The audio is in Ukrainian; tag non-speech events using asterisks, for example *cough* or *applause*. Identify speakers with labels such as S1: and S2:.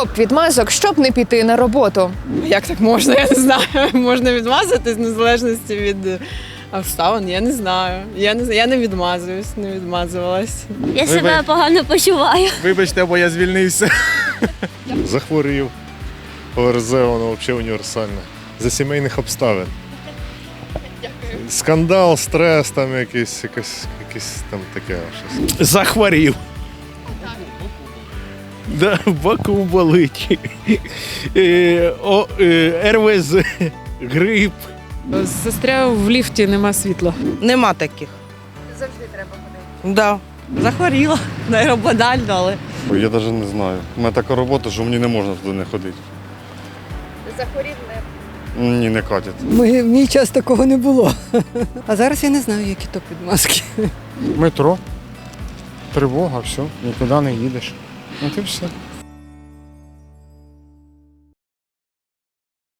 S1: Топ відмазок, щоб не піти на роботу.
S2: Як так можна? Я не знаю. *laughs* Можна відмазатись в незалежності від е, обставин. Я не знаю. Я не. Я не відмазуюсь, не відмазувалась.
S3: Я себе погано почуваю.
S4: Вибачте, бо я звільнився. *laughs* Захворів. ОРЗ, воно взагалі універсальне. За сімейних обставин. Скандал, стрес, там якийсь, якось, якесь там таке щось.
S5: захворів. Да, боку болить. Е, о, е, РВЗ, грип.
S6: Застряв в ліфті, нема світла.
S7: Нема таких.
S1: Завжди треба ходити.
S7: Да. Захворіла. *laughs* Банально, але.
S4: Я навіть не знаю. У мене така робота, що мені не можна туди не ходити.
S1: Захворів не
S4: Ні, не катять.
S8: Ми, в мій час такого не було. *laughs* А зараз я не знаю, які то підмазки.
S9: Метро. Тривога, все, нікуди не їдеш. Ne tür şey?